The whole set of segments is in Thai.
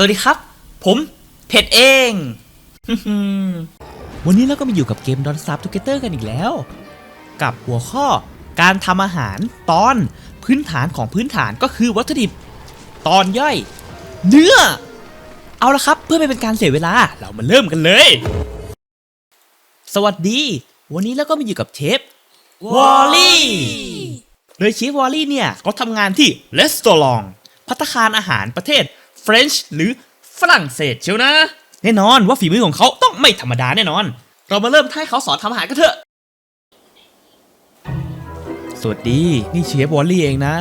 สวัสดีครับ ผมเพชรเอง วันนี้เราก็มาอยู่กับเกมดอนซับทูเกเตอร์กันอีกแล้ว กับหัวข้อการทำอาหารตอนพื้นฐานของพื้นฐานก็คือวัตถุดิบ ตอนย่อย เนื้อ เอาละครับเพื่อไม่เป็นการเสียเวลาเรามาเริ่มกันเลย สวัสดี วันนี้เราก็มาอยู่กับเชฟวอลลี่โดยเชฟวอลลี่เนี่ยเขาทำงานที่เลสโตลองพัตคารอาหารประเทศ เฟรนช์หรือฝรั่งเศสเชียวนะ แน่นอนว่าฝีมือของเขาต้องไม่ธรรมดาแน่นอน เรามาเริ่มให้เขาสอนทำอาหารกันเถอะ สวัสดี นี่เชฟวอลลี่เองนะ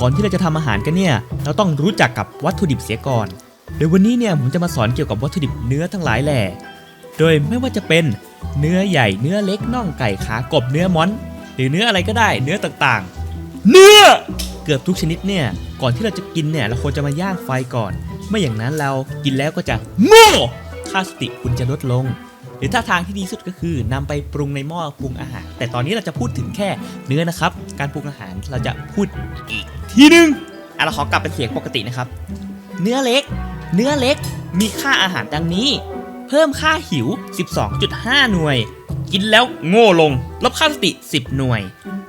ก่อนที่เราจะทำอาหารกันเนี่ย เราต้องรู้จักกับวัตถุดิบเสียก่อน โดยวันนี้เนี่ยผมจะมาสอนเกี่ยวกับวัตถุดิบเนื้อทั้งหลายแหล่ โดยไม่ว่าจะเป็นเนื้อใหญ่ เนื้อเล็ก น่องไก่ ขากบ เนื้อม้อน หรือเนื้ออะไรก็ได้ เนื้อต่างๆ เนื้อ เกือบทุกชนิดเนี่ย ก่อนที่เราจะกินเนี่ย เราควรจะมาย่างไฟก่อน ไม่อย่างนั้นเรากินแล้วก็จะโง่ค่าสติคุณจะลดลง หรือถ้าทางที่ดีสุดก็คือนำไปปรุงในหม้อปรุงอาหาร แต่ตอนนี้เราจะพูดถึงแค่เนื้อนะครับ การปรุงอาหารเราจะพูดอีกทีหนึงอะเราขอกลับเป็นเสียงปกตินะครับ เนื้อเล็ก เนื้อเล็กมีค่าอาหารดังนี้ เพิ่มค่าหิว 12.5 หน่วย กินแล้วโง่ลง ลบค่าสติ 10 หน่วย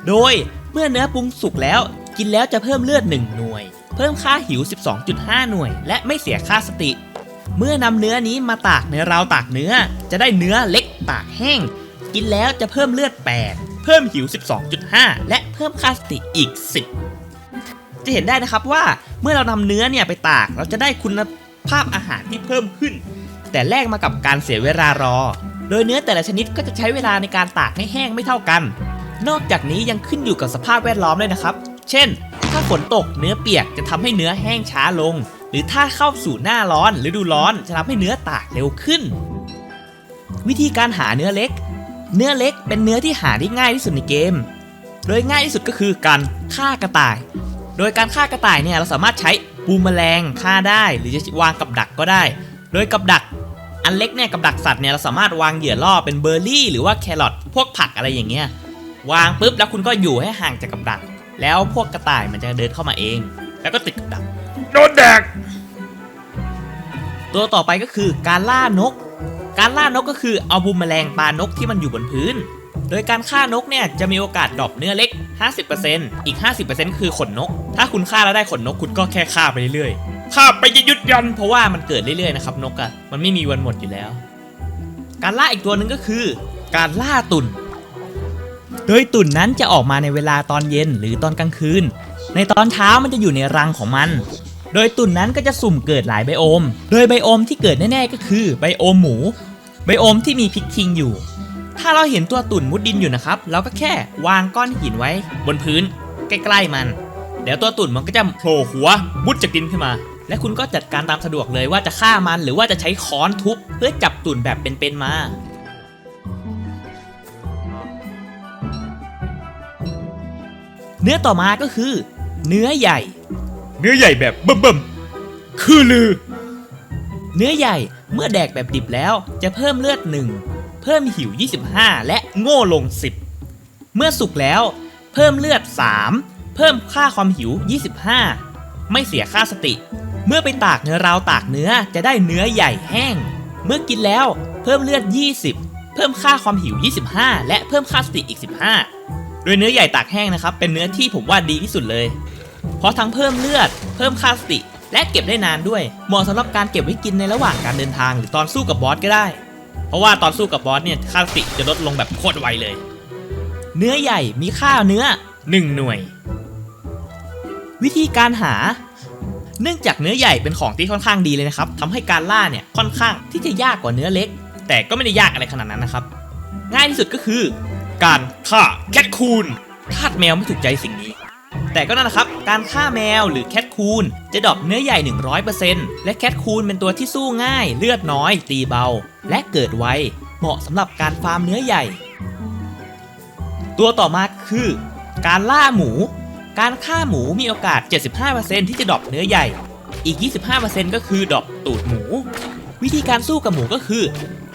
โดยเมื่อเนื้อปรุงสุกแล้ว กินแล้วจะเพิ่มเลือด 1 หน่วย เพิ่มค่าหิว 12.5 หน่วย และไม่เสียค่าสติ เมื่อนำเนื้อนี้มาตากในราวตากเนื้อ จะได้เนื้อเล็กตากแห้ง กินแล้วจะเพิ่มเลือด 8 เพิ่มหิว 12.5 และเพิ่มค่าสติอีก 10 จะเห็นได้นะครับว่าเมื่อเรานำเนื้อเนี่ยไปตากเราจะได้คุณภาพอาหารที่เพิ่มขึ้น แต่แลกมากับการเสียเวลารอ โดยเนื้อแต่ละชนิดก็จะใช้เวลาในการตากให้แห้งไม่เท่ากัน นอกจากนี้ยังขึ้นอยู่กับสภาพแวดล้อมด้วยนะครับ เช่น ถ้าฝนตกเนื้อเปียกจะทำให้เนื้อแห้งช้าลง หรือถ้าเข้าสู่หน้าร้อนฤดูร้อนจะทำให้เนื้อตากเร็วขึ้น วิธีการหาเนื้อเล็ก เนื้อเล็กเป็นเนื้อที่หาได้ง่ายที่สุดในเกม โดยง่ายที่สุดก็คือการฆ่ากระต่าย โดยการฆ่ากระต่ายเนี่ยเราสามารถใช้ปูแมลงฆ่าได้หรือจะวางกับดักก็ได้ โดยกับดักอันเล็กเนี่ยกับดักสัตว์เนี่ยเราสามารถวางเหยื่อล่อเป็นเบอร์รี่ หรือว่าแครอทพวกผักอะไรอย่างเงี้ยวางปุ๊บแล้วคุณก็อยู่ให้ห่างจากกับดัก แล้วพวกกระต่ายมันจะเดินเข้ามาเอง แล้วก็ติดกับดักโดนแดก ตัวต่อไปก็คือการล่านก การล่านกก็คือเอาบูมแมลงปลานกที่มันอยู่บนพื้น โดยการฆ่านกเนี่ยจะมีโอกาสดรอปเนื้อเล็ก 50%อีก 50%ก็คือขนนก ถ้าคุณฆ่าแล้วได้ขนนกคุณก็แค่ฆ่าไปเรื่อยๆฆ่าไปจะยุดยัน เพราะว่ามันเกิดเรื่อยๆนะครับนกอะ่ะมันไม่มีวันหมดอยู่แล้ว การล่าอีกตัวหนึ่งก็คือ การล่าตุ่น โดยตุ่นนั้นจะออกมาในเวลาตอนเย็นหรือตอนกลางคืน ในตอนเช้ามันจะอยู่ในรังของมัน โดยตุ่นนั้นก็จะสุ่มเกิดหลายไบโอม โดยไบโอมที่เกิดแน่ๆก็คือไบโอมหมู ไบโอมที่มีพิกคิงอยู่ ถ้าเราเห็นตัวตุ่นมุดดินอยู่นะครับ เราก็แค่วางก้อนหินไว้ บนพื้น ใกล้ๆมัน เดี๋ยวตัวตุ่นมันก็จะโผล่หัวมุดจากดินขึ้นมา และคุณก็จัดการตามสะดวกเลยว่าจะฆ่ามันหรือว่าจะใช้ค้อนทุบเพื่อจับตุ่นแบบเป็นๆมา เนื้อต่อมาก็คือ เนื้อใหญ่ เนื้อใหญ่แบบเบิ่มๆคือลือ เนื้อใหญ่เมื่อแดกแบบดิบแล้วจะเพิ่มเลือด1เพิ่มหิว 25 และโง่ลง 10 เมื่อสุกแล้ว เพิ่มเลือด 3 เพิ่มค่าความหิว 25 ไม่เสียค่าสติ เมื่อไปตากเนื้อราวตากเนื้อจะได้เนื้อใหญ่แห้ง เมื่อกินแล้วเพิ่มเลือด 20 เพิ่มค่าความหิว 25 และเพิ่มค่าสติอีก 15 โดยเนื้อใหญ่ตากแห้งนะครับ เป็นเนื้อที่ผมว่าดีที่สุดเลย เพราะทั้งเพิ่มเลือด เพิ่มค่าสติ และเก็บได้นานด้วย เหมาะสำหรับการเก็บไว้กินในระหว่างการเดินทาง หรือตอนสู้กับบอสก็ได้ เพราะว่าตอนสู้กับบอสเนี่ยค่าสติจะลดลงแบบโคตรไวเลย เนื้อใหญ่มีค่าเนื้อ 1 หน่วย วิธีการหาเนื่องจากเนื้อใหญ่เป็นของที่ค่อนข้างดีเลยนะครับทำให้การล่าเนี่ยค่อนข้างที่จะยากกว่าเนื้อเล็ก แต่ก็ไม่ได้ยากอะไรขนาดนั้นนะครับ ง่ายที่สุดก็คือ การฆ่าแคทคูนทาสแมวไม่ถูกใจสิ่งนี้ แต่ก็นั่นแหละครับ การฆ่าแมวหรือแคทคูนจะดรอปเนื้อใหญ่ 100%และแคทคูนเป็นตัวที่สู้ง่าย เลือดน้อย ตีเบา และเกิดไว เหมาะสำหรับการฟาร์มเนื้อใหญ่ ตัวต่อมาคือ การล่าหมู การฆ่าหมูมีโอกาส 75%ที่จะดรอปเนื้อใหญ่ อีก 25%ก็คือดรอปตูดหมู วิธีการสู้กับหมูก็คือ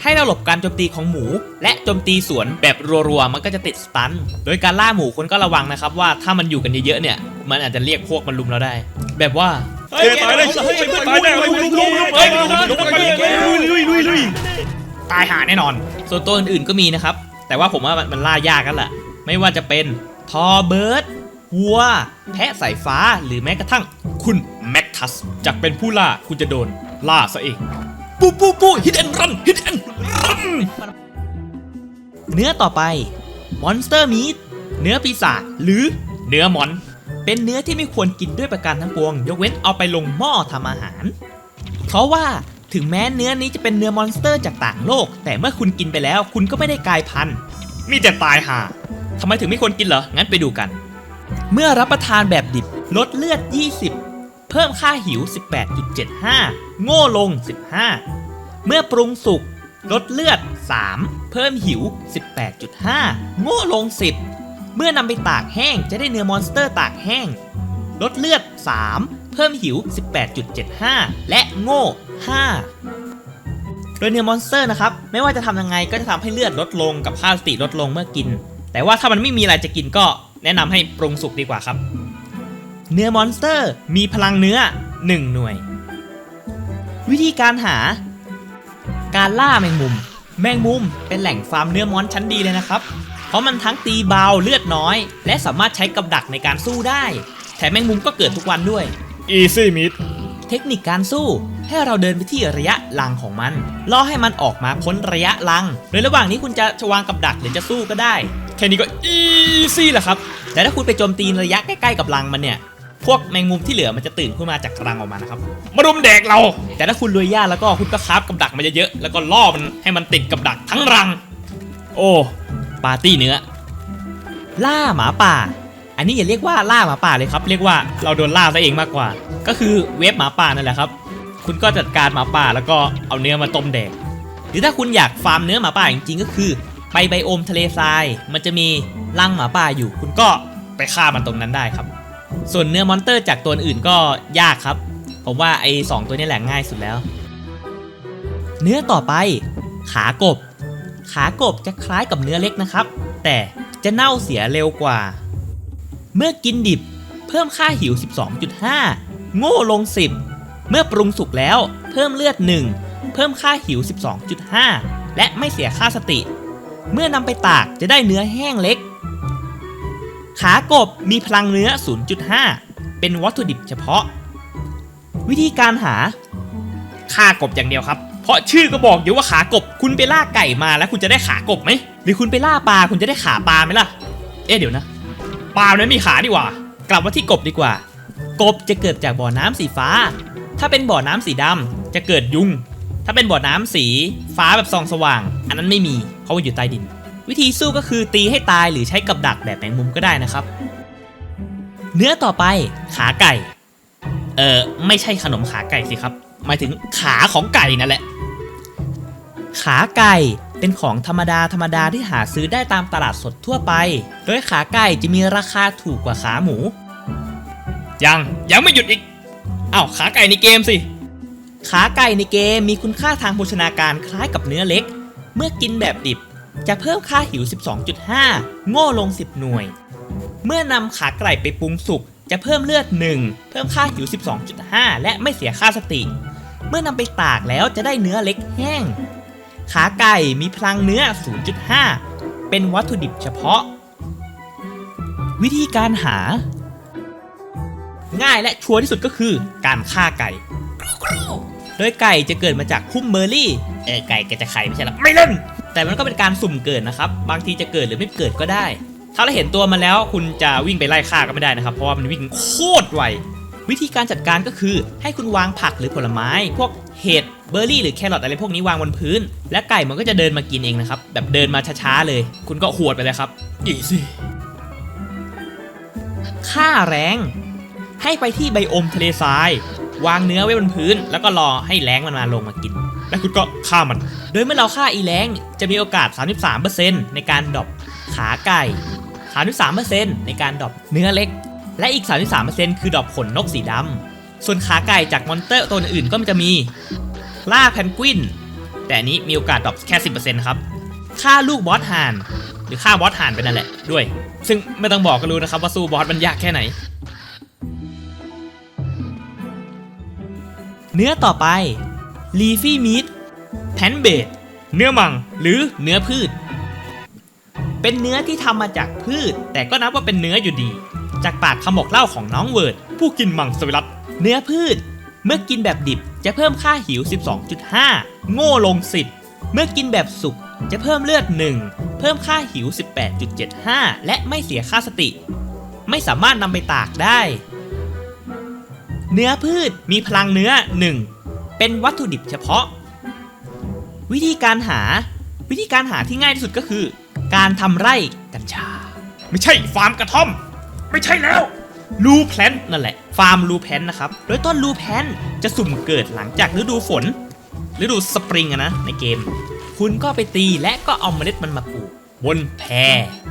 ให้เราหลบการโจมตีของหมู และโจมตีสวนแบบรัวๆมันก็จะติดสตัน โดยการล่าหมูคนก็ระวังนะครับว่าถ้ามันอยู่กันเยอะๆเนี่ย มันอาจจะเรียกพวกมันลุมเราได้ แบบว่าเฮ้ยตายเลยเฮ้ยตายแน่เลยลุกลุกลุกลุยลุยลุยตายหาแน่นอน ส่วนตัวอื่นๆก็มีนะครับ แต่ว่าผมว่ามันมันล่ายากกันแหละไม่ว่าจะเป็นทอเบิร์ดวัว แพะสายฟ้าหรือแม้กระทั่ง คุณแม็กทัสจากเป็นผู้ล่าคุณจะโดนล่าซะเอง ปูปูปูฮิตแอนรันฮิตแอนรันเนื้อต่อไปมอนสเตอร์มี t เนื้อปีศาจหรือเนื้อมอน เป็นเนื้อที่ไม่ควรกินด้วยประการทั้งปวง ยกเว้นเอาไปลงหม้อทำอาหาร เพราะว่าถึงแม้เนื้อนี้จะเป็นเนื้อมอนสเตอร์จากต่างโลก แต่เมื่อคุณกินไปแล้วคุณก็ไม่ได้กลายพันธุ์มีแต่ตายหาทำไมถึงไม่ควรกินเหรอ งั้นไปดูกัน เมื่อรับประทานแบบดิบลดเลือด 20 เพิ่มค่าหิว 18.75 โง่ลง 15 เมื่อปรุงสุกลดเลือด 3 เพิ่มหิว 18.5 โง่ลง 10 เมื่อนำไปตากแห้งจะได้เนื้อมอนสเตอร์ตากแห้ง ลดเลือด 3 เพิ่มหิว 18.75 และโง่ 5 โดยเนื้อมอนสเตอร์นะครับ ไม่ว่าจะทำยังไงก็จะทำให้เลือดลดลงกับค่าสติลดลงเมื่อกิน แต่ว่าถ้ามันไม่มีอะไรจะกินก็แนะนำให้ปรุงสุกดีกว่าครับ เนื้อมอนสเตอร์มีพลังเนื้อ 1 หน่วย วิธีการหา การล่าแมงมุม แมงมุมเป็นแหล่งฟาร์มเนื้อมอนชั้นดีเลยนะครับ เพราะมันทั้งตีเบาเลือดน้อย และสามารถใช้กับดักในการสู้ได้ แถมแมงมุมก็เกิดทุกวันด้วยอีซี่มิดเทคนิคการสู้ให้เราเดินไปที่ระยะลังของมันล่อให้มันออกมาพ้นระยะลังโดยระหว่างนี้คุณจะวางกับดักหรือจะสู้ก็ได้ แค่นี้ก็อีซี่แหละครับ แต่ถ้าคุณไปโจมตีระยะใกล้ๆกับรังมันเนี่ย พวกแมงมุมที่เหลือมันจะตื่นขึ้นมาจากรังออกมานะครับมารุมแดกเรา แต่ถ้าคุณรวยยากแล้วก็คุณก็คราฟกับดักมาเยอะๆแล้วก็ล่อมันให้มันติดกับดักทั้งรัง โอ้ปาร์ตี้เนื้อ ล่าหมาป่า อันนี้อย่าเรียกว่าล่าหมาป่าเลยครับ เรียกว่าเราโดนล่าซะเองมากกว่า ก็คือเวฟหมาป่านั่นแหละครับ คุณก็จัดการหมาป่าแล้วก็เอาเนื้อมาต้มแดก หรือถ้าคุณอยากฟาร์มเนื้อหมาป่าจริงๆก็คือ ไปไบโอมทะเลทราย มันจะมีรังหมาป่าอยู่ คุณก็ไปฆ่ามันตรงนั้นได้ครับ ส่วนเนื้อมอนเตอร์จากตัวอื่นก็ยากครับ ผมว่าไอ้สองตัวนี้แหละง่ายสุดแล้ว เนื้อต่อไป ขากบ ขากบจะคล้ายกับเนื้อเล็กนะครับ แต่จะเน่าเสียเร็วกว่า เมื่อกินดิบเพิ่มค่าหิว 12.5 โง่ลง 10 เมื่อปรุงสุกแล้วเพิ่มเลือด 1 เพิ่มค่าหิว 12.5 และไม่เสียค่าสติ เมื่อนำไปตากจะได้เนื้อแห้งเล็ก ขากบมีพลังเนื้อ 0.5 เป็นวัตถุดิบเฉพาะ วิธีการหาฆ่ากบอย่างเดียวครับ เพราะชื่อก็บอกอยู่ว่าขากบ คุณไปล่าไก่มาแล้วคุณจะได้ขากบไหม หรือคุณไปล่าปลาคุณจะได้ขาปลาไหมล่ะ เอ๊ะเดี๋ยวนะ ปลาเนี่มีขาดีกว่า กลับมาที่กบดีกว่า กบจะเกิดจากบ่อน้ำสีฟ้า ถ้าเป็นบ่อน้ำสีดำจะเกิดยุง ถ้าเป็นบ่อน้ำสีฟ้าแบบส่องสว่าง อันนั้นไม่มี เพราะว่าอยู่ใต้ดิน วิธีสู้ก็คือตีให้ตายหรือใช้กับดักแบบแมงมุมก็ได้นะครับ เนื้อต่อไปขาไก่ เออไม่ใช่ขนมขาไก่สิครับ หมายถึงขาของไก่นั่นแหละ ขาไก่เป็นของธรรมดาธรรมดาที่หาซื้อได้ตามตลาดสดทั่วไป โดยขาไก่จะมีราคาถูกกว่าขาหมู ยังยังไม่หยุดอีกอ้าวขาไก่ในเกมสิ ขาไก่ในเกมมีคุณค่าทางโภชนาการคล้ายกับเนื้อเล็ก เมื่อกินแบบดิบ จะเพิ่มค่าหิว 12.5 โง่ลง 10 หน่วย เมื่อนำขาไก่ไปปรุงสุก จะเพิ่มเลือด 1 เพิ่มค่าหิว 12.5 และไม่เสียค่าสติ เมื่อนำไปตากแล้วจะได้เนื้อเล็กแห้ง ขาไก่มีพลังเนื้อ 0.5 เป็นวัตถุดิบเฉพาะ วิธีการหา ง่ายและชัวร์ที่สุดก็คือการฆ่าไก่ โดยไก่จะเกิดมาจากพุ่มเบอร์รี่ เออไก่แกจะไข่ไม่ใช่หรอไม่เล่น แต่มันก็เป็นการสุ่มเกิดนะครับ บางทีจะเกิดหรือไม่เกิดก็ได้ ถ้าเราเห็นตัวมันแล้วคุณจะวิ่งไปไล่ฆ่าก็ไม่ได้นะครับ เพราะว่ามันวิ่งโคตรไววิธีการจัดการก็คือให้คุณวางผักหรือผลไม้ พวกเห็ดเบอร์รี่หรือแครอทอะไรพวกนี้วางบนพื้น และไก่มันก็จะเดินมากินเองนะครับ แบบเดินมาช้าๆเลย คุณก็หวดไปเลยครับอีซี่ค่าแรง ให้ไปที่ไบโอมทะเลทรายวางเนื้อไว้บนพื้น แล้วก็รอให้แรงมันมาลงมากิน แล้วคุณก็ฆ่ามัน โดยเมื่อเราฆ่าอีแรงจะมีโอกาส 33%ในการดรอปขาไก่ 33%ในการดรอปเนื้อเล็ก และอีก 33%คือดรอปขนนกสีดำส่วนขาไก่จากมอนเตอร์ตัวอื่นก็จะมีล่าแพนกวิน แต่อันนี้มีโอกาสดรอปแค่ 10%ครับฆ่าลูกบอสห่าน หรือฆ่าบอสห่านไปนั่นแหละด้วย ซึ่งไม่ต้องบอกก็รู้นะครับว่าสู้บอสมันยากแค่ไหน เนื้อต่อไป leafy meat แพนเบดเนื้อมังหรือเนื้อพืช เป็นเนื้อที่ทำมาจากพืช แต่ก็นับว่าเป็นเนื้ออยู่ดี จากปากคำบอกเล่าของน้องเวิร์ด ผู้กินมังสวิรัตเนื้อพืช เมื่อกินแบบดิบจะเพิ่มค่าหิว 12.5 โง่ลงเมื่อกินแบบสุกจะเพิ่มเลือด 1 เพิ่มค่าหิว 18.75 และไม่เสียค่าสติ ไม่สามารถนำไปตากได้ เนื้อพืชมีพลังเนื้อ 1 เป็นวัตถุดิบเฉพาะ วิธีการหาวิธีการหาที่ง่ายที่สุดก็คือ การทำไร่กัญชา ไม่ใช่ฟาร์มกระท่อม ไม่ใช่แล้วลูแพลนนั่นแหละ ฟาร์มลูแพนนะครับ โดยต้นลูแพนจะสุ่มเกิดหลังจากฤดูฝนฤดูสปริงอะนะในเกม คุณก็ไปตีและก็เอาเมล็ดมันมาปลูก บนแพ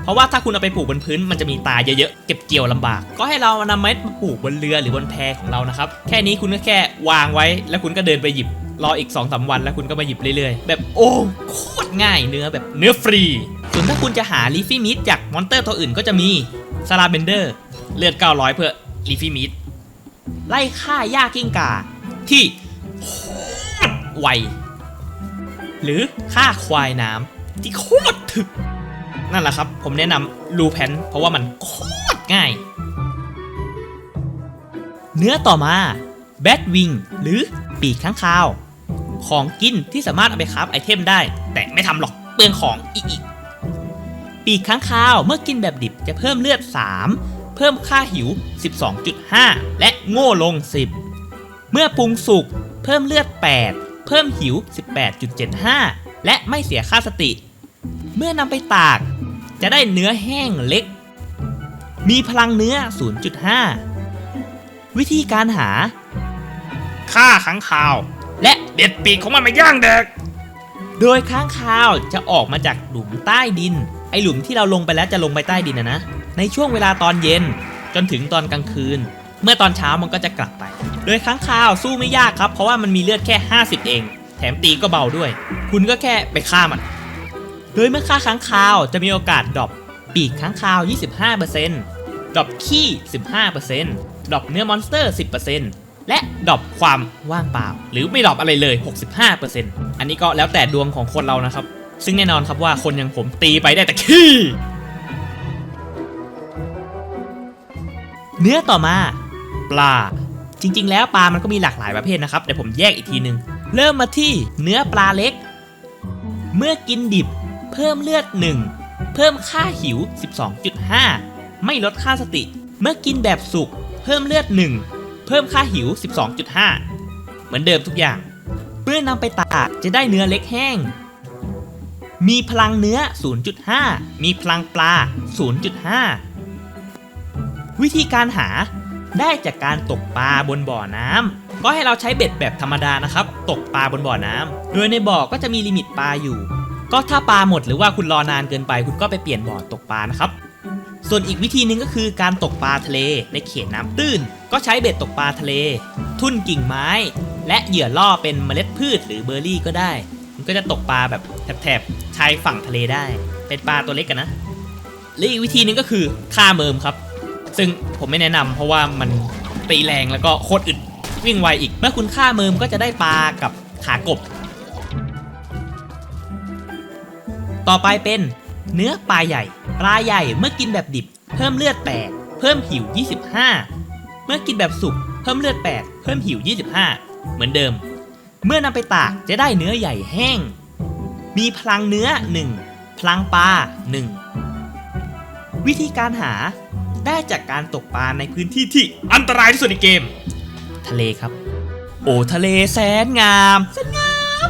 เพราะว่าถ้าคุณเอาไปปลูกบนพื้นมันจะมีตาเยอะๆ เก็บเกี่ยวลำบาก ก็ให้เรานำเม็ดมาปลูกบนเรือหรือบนแพของเรานะครับ แค่นี้คุณก็แค่วางไว้ แล้วคุณก็เดินไปหยิบ รออีก2อสวันแล้วคุณก็มาหยิบเรื่อยๆ แบบโอ้โคตรง่ายเนื้อแบบเนื้อฟรี ส่วนถ้าคุณจะหาลีฟี่มิดจากมอนเตอร์ตัวอื่นก็จะมีซาลาเบนเดอร์เลือด 900 เพื่อลีฟี่มิดไล่ฆ่าหญ้ากิ้งก่าที่โคตรไวหรือฆ่าควายน้ำที่โคตรถึก นั่นแหละครับ ผมแนะนำลูแพนเพราะว่ามันโคตรง่าย เนื้อต่อมาแบทวิงหรือปีกข้างคาว ของกินที่สามารถเอาไปคราฟไอเทมได้ แต่ไม่ทำหรอกเปลืองของอีกปีกค้างคาวเมื่อกินแบบดิบจะเพิ่มเลือด 3 เพิ่มค่าหิว 12.5 และโง่ลง 10 เมื่อปรุงสุกเพิ่มเลือด 8 เพิ่มหิว 18.75 และไม่เสียค่าสติ เมื่อนำไปตาก จะได้เนื้อแห้งเล็ก มีพลังเนื้อ 0.5 วิธีการหาฆ่าขังข่าว และเด็ดปีกของมันมาย่างแดกโดยค้างคาวจะออกมาจากหลุมใต้ดิน ไอหลุมที่เราลงไปแล้วจะลงไปใต้ดินนะนะ ในช่วงเวลาตอนเย็นจนถึงตอนกลางคืน เมื่อตอนเช้ามันก็จะกลับไป โดยค้างคาวสู้ไม่ยากครับ เพราะว่ามันมีเลือดแค่ 50 เอง แถมตีก็เบาด้วย คุณก็แค่ไปฆ่ามัน โดยเมื่อฆ่าค้างคาวจะมีโอกาสดรอปปีกค้างคาว 25%ดรอปขี้ 15%ดรอปเนื้อมอนสเตอร์ 10%และดรอปความว่างเปล่า หรือไม่ดรอปอะไรเลย 65%อันนี้ก็แล้วแต่ดวงของคนเรานะครับ ซึ่งแน่นอนครับว่าคนอย่างผมตีไปได้แต่ขี้เนื้อต่อมา ปลา จริง ๆ แล้วปลามันก็มีหลากหลายประเภทนะครับเดี๋ยวผมแยกอีกทีนึง เริ่มมาที่เนื้อปลาเล็ก เมื่อกินดิบ เพิ่มเลือด 1 เพิ่มค่าหิว 12.5 ไม่ลดค่าสติ เมื่อกินแบบสุก เพิ่มเลือด 1 เพิ่มค่าหิว 12.5 เหมือนเดิมทุกอย่าง เมื่อนำไปตากจะได้เนื้อเล็กแห้ง มีพลังเนื้อ 0.5 มีพลังปลา 0.5 วิธีการหาได้จากการตกปลาบนบ่อน้ำก็ให้เราใช้เบ็ดแบบธรรมดานะครับ ตกปลาบนบ่อน้ำโดยในบ่อก็จะมีลิมิตปลาอยู่ ก็ถ้าปลาหมดหรือว่าคุณรอนานเกินไป คุณก็ไปเปลี่ยนบ่อตกปลานะครับ ส่วนอีกวิธีหนึ่งก็คือการตกปลาทะเลในเขตน้ำตื้น ก็ใช้เบ็ดตกปลาทะเล ทุ่นกิ่งไม้ และเหยื่อล่อเป็นเมล็ดพืชหรือเบอร์รี่ก็ได้มันก็จะตกปลาแบบแถบๆชายฝั่งทะเลได้ เป็นปลาตัวเล็กกันนะและอีกวิธีหนึ่งก็คือฆ่าเมิมครับ ซึ่งผมไม่แนะนำเพราะว่ามันตีแรงแล้วก็โคตรอึดวิ่งไวอีก เมื่อคุณฆ่าเมิมก็จะได้ปลากับขากบ ต่อไปเป็น เนื้อปลาใหญ่ ปลาใหญ่เมื่อกินแบบดิบ เพิ่มเลือด 8 เพิ่มหิว 25 เมื่อกินแบบสุกเพิ่มเลือด 8 เพิ่มหิว 25 เหมือนเดิม เมื่อนำไปตากจะได้เนื้อใหญ่แห้ง มีพลังเนื้อ 1 พลังปลา 1 วิธีการหาได้จากการตกปลาในพื้นที่ที่อันตรายที่สุดในเกม ทะเลครับ โอ้ทะเลแสนงาม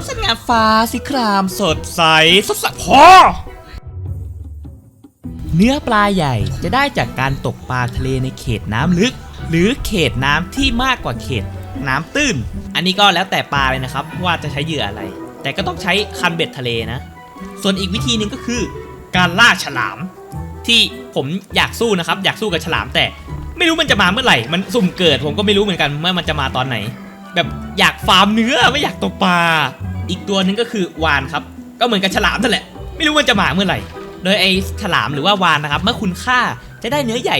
สงามแสนงาฟ้าสีครามสดใสสดใสพอเนื้อปลาใหญ่จะได้จากการตกปลาทะเลในเขตน้ำลึก หรือเขตน้ำที่มากกว่าเขตน้ำตื้น อันนี้ก็แล้วแต่ปลาเลยนะครับว่าจะใช้เหยื่ออะไร แต่ก็ต้องใช้คันเบ็ดทะเลนะ ส่วนอีกวิธีหนึ่งก็คือ การล่าฉลาม ที่ผมอยากสู้นะครับ อยากสู้กับฉลามแต่ไม่รู้มันจะมาเมื่อไหร่ มันสุ่มเกิดผมก็ไม่รู้เหมือนกันเมื่อมันจะมาตอนไหน แบบอยากฟาร์มเนื้อไม่อยากตกปลา อีกตัวหนึ่งก็คือวานครับ ก็เหมือนกับฉลามนั่นแหละ ไม่รู้มันจะมาเมื่อไหร่ โดยไอ้ฉลามหรือว่าวานนะครับ เมื่อคุณฆ่าจะได้เนื้อใหญ่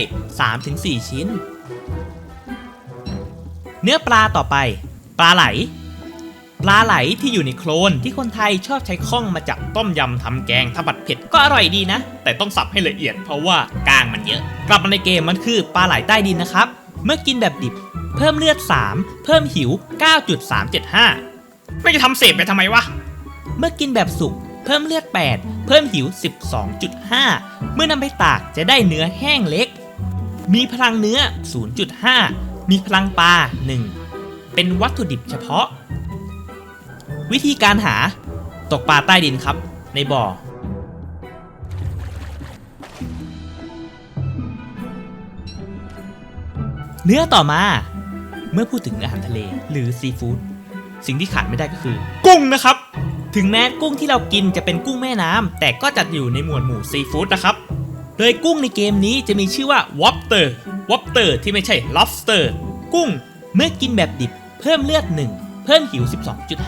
3-4 ชิ้น เนื้อปลาต่อไป ปลาไหล ปลาไหลที่อยู่ในโคลนที่คนไทยชอบใช้ข้องมาจับต้มยำทำแกงทำผัดเผ็ดก็อร่อยดีนะ แต่ต้องสับให้ละเอียดเพราะว่ากางมันเยอะ กลับมาในเกมมันคือปลาไหลใต้ดินนะครับ เมื่อกินแบบดิบ เพิ่มเลือด 3 เพิ่มหิว 9.375 ไม่จะทำเสพไปทำไมวะ เมื่อกินแบบสุก เพิ่มเลือด 8 เพิ่มหิว 12.5 เมื่อนำไปตากจะได้เนื้อแห้งเล็ก มีพลังเนื้อ 0.5 มีพลังปลา 1 เป็นวัตถุดิบเฉพาะ วิธีการหา ตกปลาใต้ดินครับ ในบ่อเนื้อต่อมา เมื่อพูดถึงอาหารทะเลหรือซีฟู้ด สิ่งที่ขาดไม่ได้ก็คือ กุ้งนะครับ ถึงแม้กุ้งที่เรากินจะเป็นกุ้งแม่น้ำแต่ก็จัดอยู่ในหมวดหมู่ซีฟู้ดนะครับโดยกุ้งในเกมนี้จะมีชื่อว่า Whopper Whopper ที่ไม่ใช่ lobster กุ้ง เมื่อกินแบบดิบ เพิ่มเลือด 1 เพิ่มหิว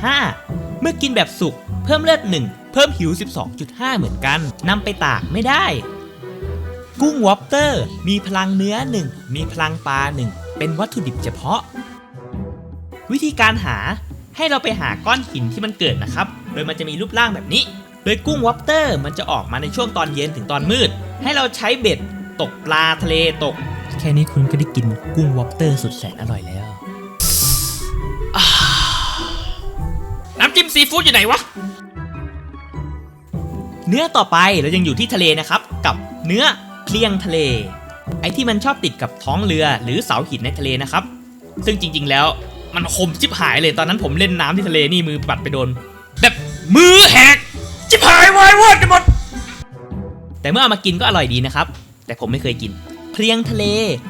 12.5 เมื่อกินแบบสุก เพิ่มเลือด 1 เพิ่มหิว 12.5 เหมือนกันนำไปตากไม่ได้ กุ้งวอปเตอร์มีพลังเนื้อ 1 มีพลังปลา 1 เป็นวัตถุดิบเฉพาะ วิธีการหา ให้เราไปหาก้อนหินที่มันเกิดนะครับ โดยมันจะมีรูปร่างแบบนี้ โดยกุ้งวอปเตอร์มันจะออกมาในช่วงตอนเย็นถึงตอนมืด ให้เราใช้เบ็ดตกปลาทะเลตก แค่นี้คุณก็ได้กินกุ้งวอปเตอร์สุดแสนอร่อยแล้ว น้ำจิ้มซีฟู้ดอยู่ไหนวะ เนื้อต่อไปเรายังอยู่ที่ทะเลนะครับ กับเนื้อเพลียงทะเล ไอ้ที่มันชอบติดกับท้องเรือหรือเสาหินในทะเลนะครับ ซึ่งจริง ๆ แล้ว มันคมชิบหายเลยตอนนั้นผมเล่นน้ำที่ทะเลนี่มือปัดไปโดน แบบมือแหกชิบหายวายวอดกันหมดแต่เมื่อเอามากินก็อร่อยดีนะครับ แต่ผมไม่เคยกิน เพลียงทะเล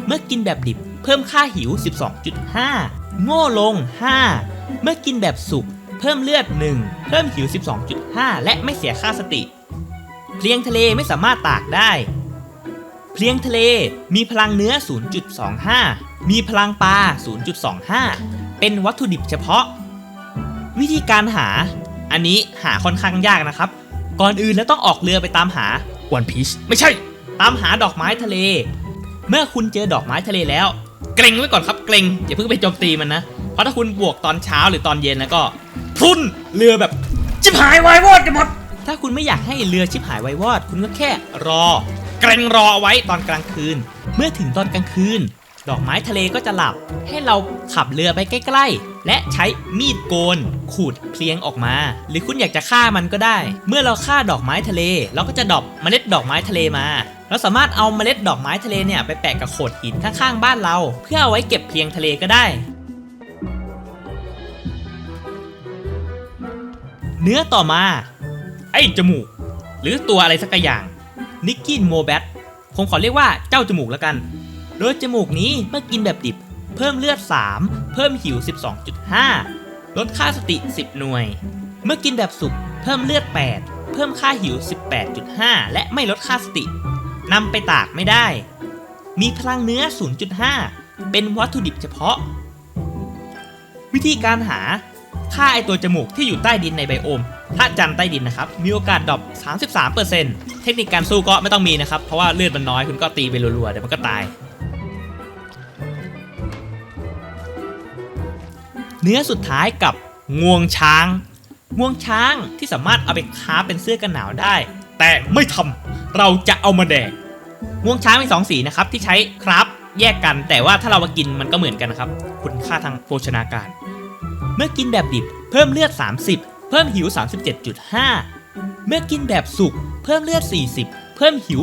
เมื่อกินแบบดิบ เพิ่มค่าหิว 12.5 โง่ลง 5 เมื่อกินแบบสุกเพิ่มเลือด 1 เพิ่มหิว 12.5 และไม่เสียค่าสติ เพลียงทะเลไม่สามารถตากได้ เพลียงทะเลมีพลังเนื้อ 0.25 มีพลังปลา 0.25 เป็นวัตถุดิบเฉพาะ วิธีการหา อันนี้หาค่อนข้างยากนะครับ ก่อนอื่นแล้วต้องออกเรือไปตามหา One Piece ไม่ใช่ ตามหาดอกไม้ทะเล เมื่อคุณเจอดอกไม้ทะเลแล้ว เกรงไว้ก่อนครับเกรงอย่าเพิ่งไปโจมตีมันนะ เพราะถ้าคุณบวกตอนเช้าหรือตอนเย็นแล้วก็พุ่นเรือแบบชิบหายวายวอดกันหมดถ้าคุณไม่อยากให้เรือชิบหายวายวอด คุณก็แค่รอ เกรงรอเอาไว้ตอนกลางคืน เมื่อถึงตอนกลางคืน ดอกไม้ทะเลก็จะหลับ ให้เราขับเรือไปใกล้ๆ และใช้มีดโกน ขูดเพลียงออกมา หรือคุณอยากจะฆ่ามันก็ได้ เมื่อเราฆ่าดอกไม้ทะเล เราก็จะดอปเมล็ดดอกไม้ทะเลมาเราสามารถเอาเมล็ดดอกไม้ทะเลเนี่ยไปแปะกับโขดหินข้างๆบ้านเรา เพื่อเอาไว้เก็บเพลียงทะเลก็ได้ เนื้อต่อมา ไอ้จมูก หรือตัวอะไรสักอย่างนิกกินโมแบทผมขอเรียกว่าเจ้าจมูกแล้วกัน โดยจมูกนี้เมื่อกินแบบดิบ เพิ่มเลือด 3 เพิ่มหิว 12.5 ลดค่าสติ 10 หน่วย เมื่อกินแบบสุกเพิ่มเลือด 8 เพิ่มค่าหิว 18.5 และไม่ลดค่าสตินำไปตากไม่ได้ มีพลังเนื้อ 0.5 เป็นวัตถุดิบเฉพาะ วิธีการหาค่าไอตัวจมูกที่อยู่ใต้ดินในไบโอมพระจันทร์ใต้ดินนะครับ มีโอกาสดรอป33%เทคนิคการสู้ก็ไม่ต้องมีนะครับ เพราะว่าเลือดมันน้อยคุณก็ตีไปรัวๆเดี๋ยวมันก็ตาย เนื้อสุดท้ายกับงวงช้าง งวงช้างที่สามารถเอาไปค้าเป็นเสื้อกันหนาวได้ แต่ไม่ทำเราจะเอามาแดกงวงช้างมีสองสีนะครับที่ใช้ครับแยกกัน แต่ว่าถ้าเรามากินมันก็เหมือนกันนะครับ คุณค่าทางโภชนาการ เมื่อกินแบบดิบเพิ่มเลือด 30 เพิ่มหิว 37.5 เมื่อกินแบบสุกเพิ่มเลือด 40 เพิ่มหิว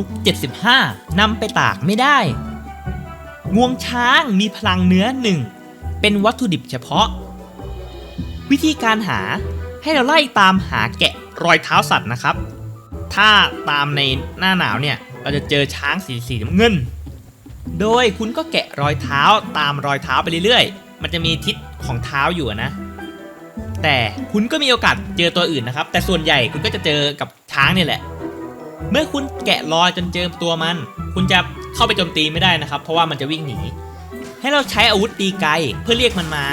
75นำไปตากไม่ได้ งวงช้างมีพลังเนื้อหนึ่งเป็นวัตถุดิบเฉพาะ วิธีการหาให้เราไล่ตามหาแกะรอยเท้าสัตว์นะครับ ถ้าตามในหน้าหนาวเนี่ยเราจะเจอช้างสีสีน้ำเงิน โดยคุณก็แกะรอยเท้าตามรอยเท้าไปเรื่อยๆ มันจะมีทิศของเท้าอยู่นะ แต่คุณก็มีโอกาสเจอตัวอื่นนะครับ แต่ส่วนใหญ่คุณก็จะเจอกับช้างเนี่ยแหละ เมื่อคุณแกะรอยจนเจอตัวมัน คุณจะเข้าไปโจมตีไม่ได้นะครับ เพราะว่ามันจะวิ่งหนี ให้เราใช้อาวุธตีไกลเพื่อเรียกมันมา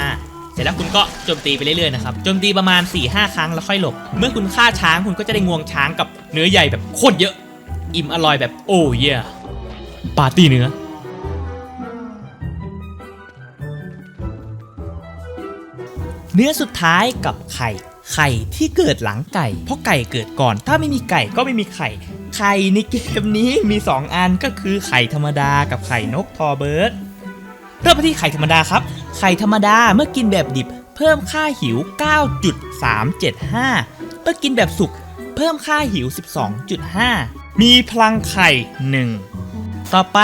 เสร็จแล้วคุณก็โจมตีไปเรื่อยๆนะครับโจมตีประมาณ 4-5 ครั้งแล้วค่อยหลบ เมื่อคุณฆ่าช้างคุณก็จะได้งวงช้างกับเนื้อใหญ่แบบโคตรเยอะ อิ่มอร่อยแบบโอ้เย่ปาร์ตี้เนื้อเนื้อสุดท้ายกับไข่ ไข่ที่เกิดหลังไก่ เพราะไก่เกิดก่อน ถ้าไม่มีไก่ก็ไม่มีไข่ ไข่ในเกมนี้มี 2 อันก็คือไข่ธรรมดากับไข่นกทอเบิร์ด เริ่มไปที่ไข่ธรรมดาครับ ไข่ธรรมดาเมื่อกินแบบดิบ เพิ่มค่าหิว 9.375 เมื่อกินแบบสุกเพิ่มค่าหิว 12.5 มีพลังไข่ 1 ต่อไป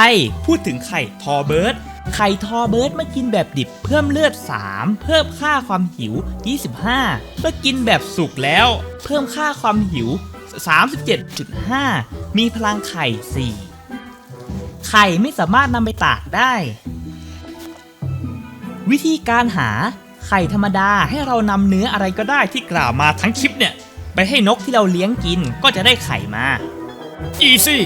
พูดถึงไข่ทอเบิร์ดไข่ทอเบิร์ดเมื่อกินแบบดิบ เพิ่มเลือด 3 เพิ่มค่าความหิว 25 เมื่อกินแบบสุกแล้ว เพิ่มค่าความหิว 37.5 มีพลังไข่ 4 ไข่ไม่สามารถนำไปตากได้ วิธีการหาไข่ธรรมดาให้เรานำเนื้ออะไรก็ได้ที่กล่าวมาทั้งคลิปเนี่ย ไปให้นกที่เราเลี้ยงกินก็จะได้ไข่มาอีซี่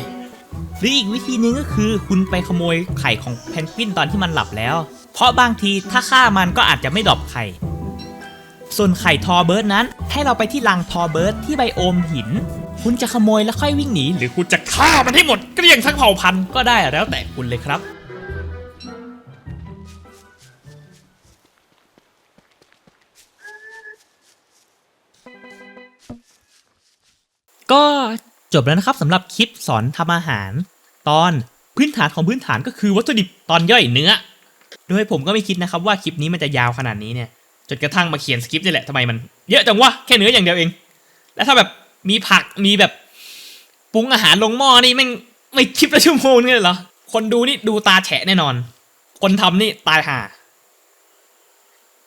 หรืออีกวิธีหนึงก็คือคุณไปขโมยไข่ของเพนกวินตอนที่มันหลับแล้ว เพราะบางทีถ้าฆ่ามันก็อาจจะไม่ดรอปไข่ ส่วนไข่ทอเบิร์ดนั้น ให้เราไปที่รังทอเบิร์ดที่ไบโอมหิน คุณจะขโมยแล้วค่อยวิ่งหนี หรือคุณจะฆ่ามันให้หมดเกลี้ยงทั้งเผ่าพันธุ์ก็ได้แล้วแต่คุณเลยครับ ก็จบแล้วนะครับสำหรับคลิปสอนทำอาหาร ตอนพื้นฐานของพื้นฐานก็คือวัตถุดิบตอนย่อยเนื้อ โดยผมก็ไม่คิดนะครับว่าคลิปนี้มันจะยาวขนาดนี้เนี่ยจนกระทั่งมาเขียนสคริปต์นี่แหละทำไมมันเยอะจังวะแค่เนื้ออย่างเดียวเอง แล้วถ้าแบบมีผักมีแบบปรุงอาหารลงหม้อนี่แม่งไม่คลิปละชั่วโมงนี่เลยเหรอคนดูนี่ดูตาแฉะแน่นอน คนทำนี่ตายห่า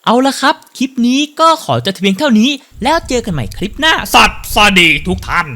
เอาละครับ คลิปนี้ก็ขอจบเพียงเท่านี้ แล้วเจอกันใหม่คลิปหน้า สัตว์สวัสดีทุกท่าน